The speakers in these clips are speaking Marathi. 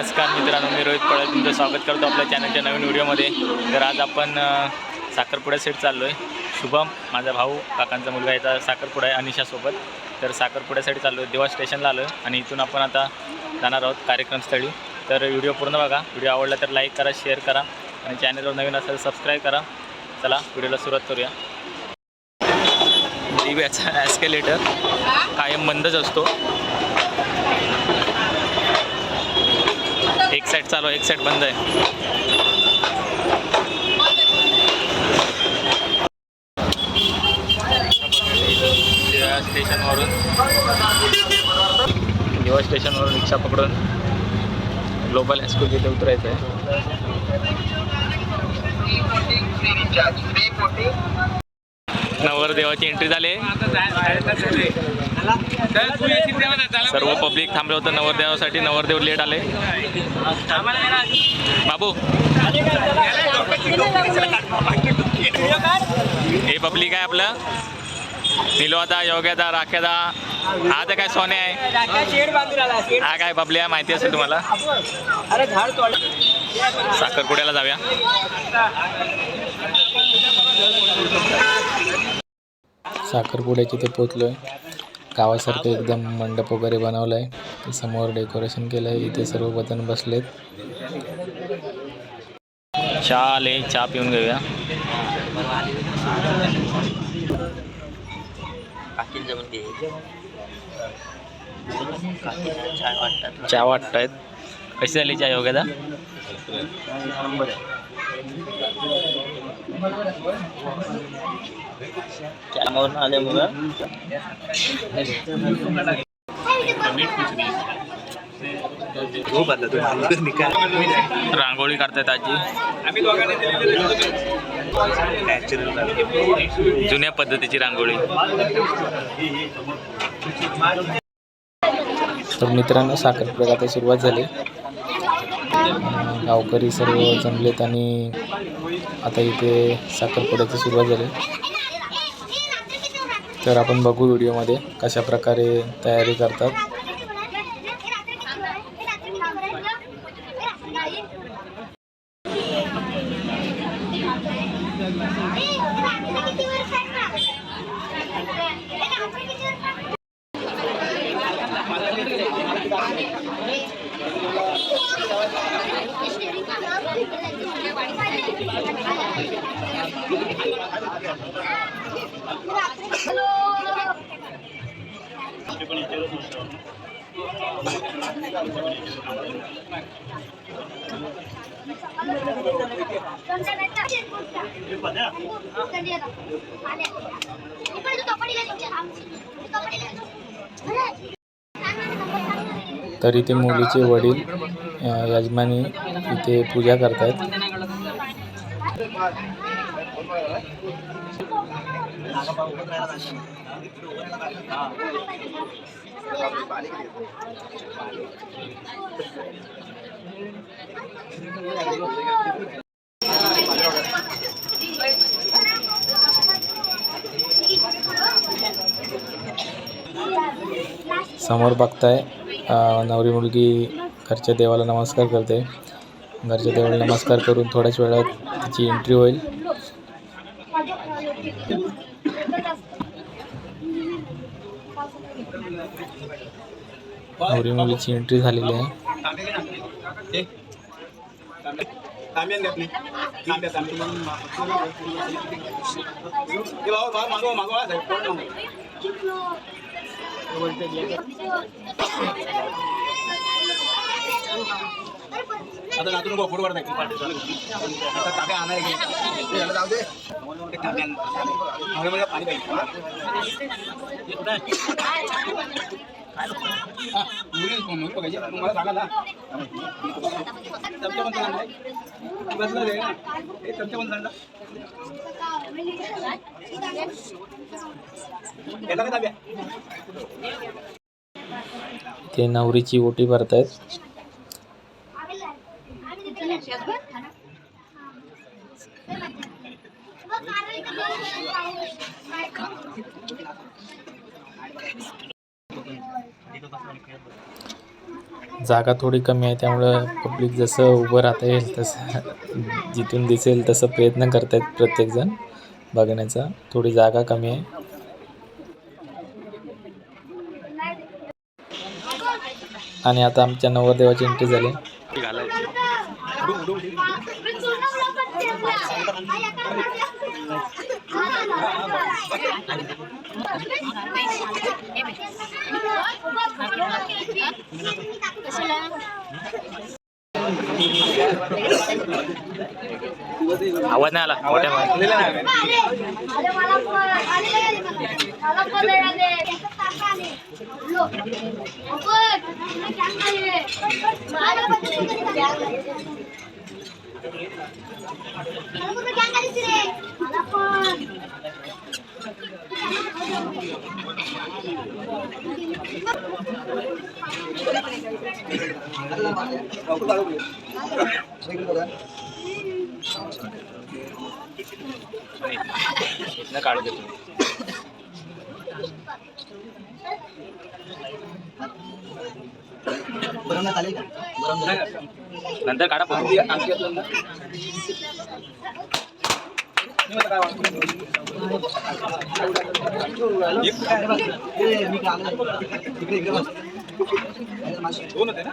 नमस्कार मित्रांनो मी रोहित पळत तुमचं स्वागत करतो आपल्या चॅनलच्या नवीन व्हिडिओमध्ये. तर आज आपण अ, साखरपुडा सेट चाललो आहे शुभम माझा भाऊ काकांचा मुलगा याचा साखरपुडा आहे अनिशासोबत तर साखरपुड्यासाठी चाललो आहे देवा स्टेशनला आलो आहे आणि इथून आपण आता जाणार आहोत कार्यक्रमस्थळी. तर व्हिडिओ पूर्ण बघा. व्हिडिओ आवडला तर लाईक करा शेअर करा. आणि चॅनलवर नवीन असेल सबस्क्राईब करा. चला व्हिडिओला सुरुवात करूया. दिव्याचा ॲस्केलेटर कायम बंदच असतो. साईड चालू आहे, एक साईड बंद आहे. स्टेशनवरून देवा स्टेशनवरून रिक्षा पकडून ग्लोबल हायस्कूल तिथे उतरायचं आहे नवरदेवाची एंट्री झाली. सर्व पब्लिक थांबलं होतं. नवरदेवासाठी नवरदेव लेट आले. बाबू. हे पब्लिक आहे आपलं. निलोदा योग्यदा राख्यादा हा तर काय सोने आहे. हा काय पब्लिक आहे माहिती असेल तुम्हाला. साखरपुड्याला जाऊया. साखरपुड्याची ते पोचलो आहे गावासारखं एकदम मंडप वगैरे बनवलं आहे समोर डेकोरेशन केलं आहे इथे सर्व बदन बसलेत. चहा आले. चहा पिऊन घेऊया. चहा वाटतायत. कशी झाली चहा योग्यता? त्यामुळे आले मुलं रांगोळी काढतायत आजी. जुन्या पद्धतीची रांगोळी. तर मित्रांनो साखरपुड्याला आता सुरुवात झाली. गावकरी सर्व जमलेत आणि आता इथे साखरपुड्याची सुरुवात झाली. तर आपण बघू व्हिडिओमध्ये कशा प्रकारे तयारी करतात. तर इथे मुलीचे वडील यजमानी इथे पूजा करतायत. समोर बघताय नवरी मुलगी घरच्या देवाला नमस्कार करते. घरच्या देवाला नमस्कार करून थोड्याच वेळात तिची एंट्री होईल. नवरी मुलीची एंट्री झालेली आहे. आता नातू नको फोटो काढता आता तांब्या आणायला घे. ते जाऊ दे. ते मला पाणी पाहिजे हे. मुली मुली मला सांगा ना. चमचा पण आणलाय बसला रे. हे चमचा पण आणला येता का ते नवरीची ओटी भरतायत. जागा थोडी कमी आहे त्यामुळं पब्लिक जसं उभं राहता येईल तसं जिथून दिसेल तसं प्रयत्न करत आहेत प्रत्येकजण बघण्याचा. थोडी जागा कमी आहे. आणि आता आमच्या नवरदेवाची एंट्री झाली. आवाज नाही आला मोठ्या इथनं काढू देतो बनवण्यात आले का नंतर काढा फोटो. दोन होते ना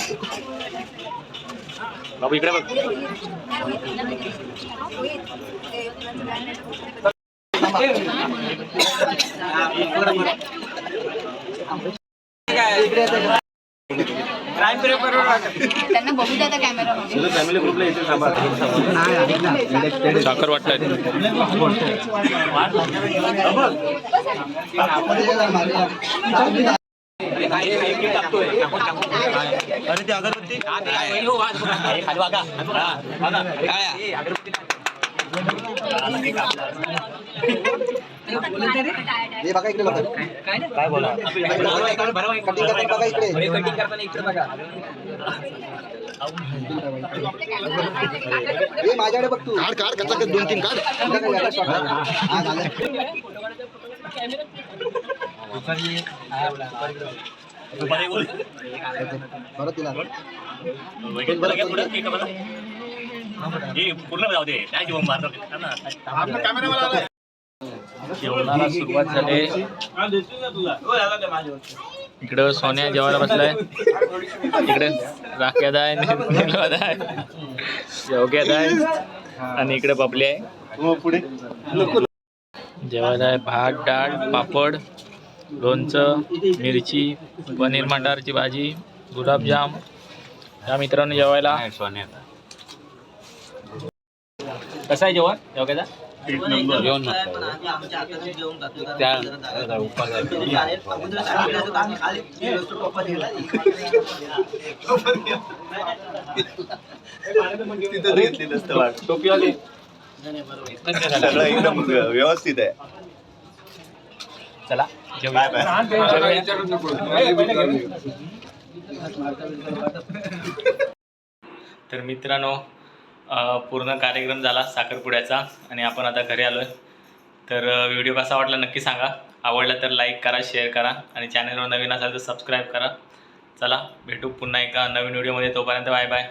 बाबू इकडे बघ. त्यांना बघू द्या कॅमेरामध्ये साखर वाटतंय हे बघा इकडे बघा काय बोला कटिंग करताना बघा इकडे कटिंग करताना इकडे बघा हे. माझ्याकडे बघ तू काढ काढ दोन तीन काढ हा झालं परत तिला जेवणाला सुरुवात झाली. इकडं सोन्या जेवायला बसलाय. इकडे राख्यात आहे निलवाद आहे योग्यात आहे आणि इकडे बबली आहे. जेवायला आहे भात डाळ पापड. लोणचं मिरची पनीर मटारची भाजी गुलाबजाम. या मित्रांनो जेवायला. कसं आहे जेवण? जेवण सगळं एकदम व्यवस्थित आहे. चला. तर मित्रांनो पूर्ण कार्यक्रम झाला साखरपुड्याचा आणि आपण आता घरी आलो आहे तर व्हिडिओ कसा वाटला नक्की सांगा. आवडला तर लाईक करा शेअर करा आणि चॅनलवर नवीन असाल तर सबस्क्राईब करा. चला भेटू पुन्हा एका नवीन व्हिडिओमध्ये तोपर्यंत बाय बाय